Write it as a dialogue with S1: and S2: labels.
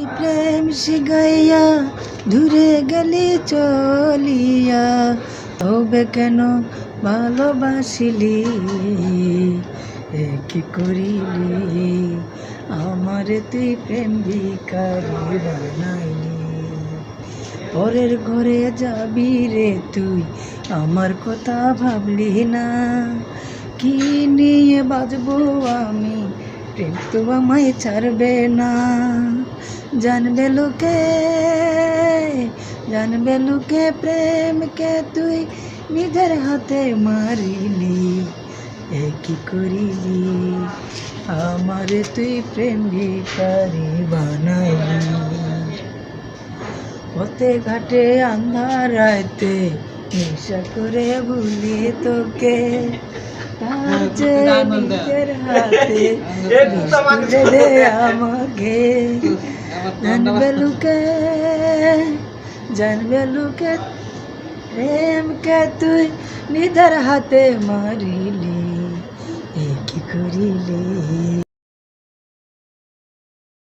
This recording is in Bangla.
S1: এই প্রেম শিগাইয়া দূরে গেলি চলিয়া তবে কেন ভালোবাসিলি কি করিলি আমারে তুই প্রেম ভিকারি বানাইলি পরের ঘরে যাবি রে তুই আমার কথা ভাবলি না কি নিয়ে বাজবো আমি প্রেম তো আমায় ছাড়বে না জানবে লোকে জানবে লোকে প্রেমকে তুই নিজের হাতে মারিলি। এ কি করিলি? আমারে তুই প্রেম ভিকারি বানাইলি। পথে ঘাটে আন্ধার রাতে নেশা করে ভুলি তোকে। নিজের হাতে আমাকে। জানবে লুকে জানবে লুকে প্রেমকে তুই নিধার হাতে মারিলি এ কি করিলি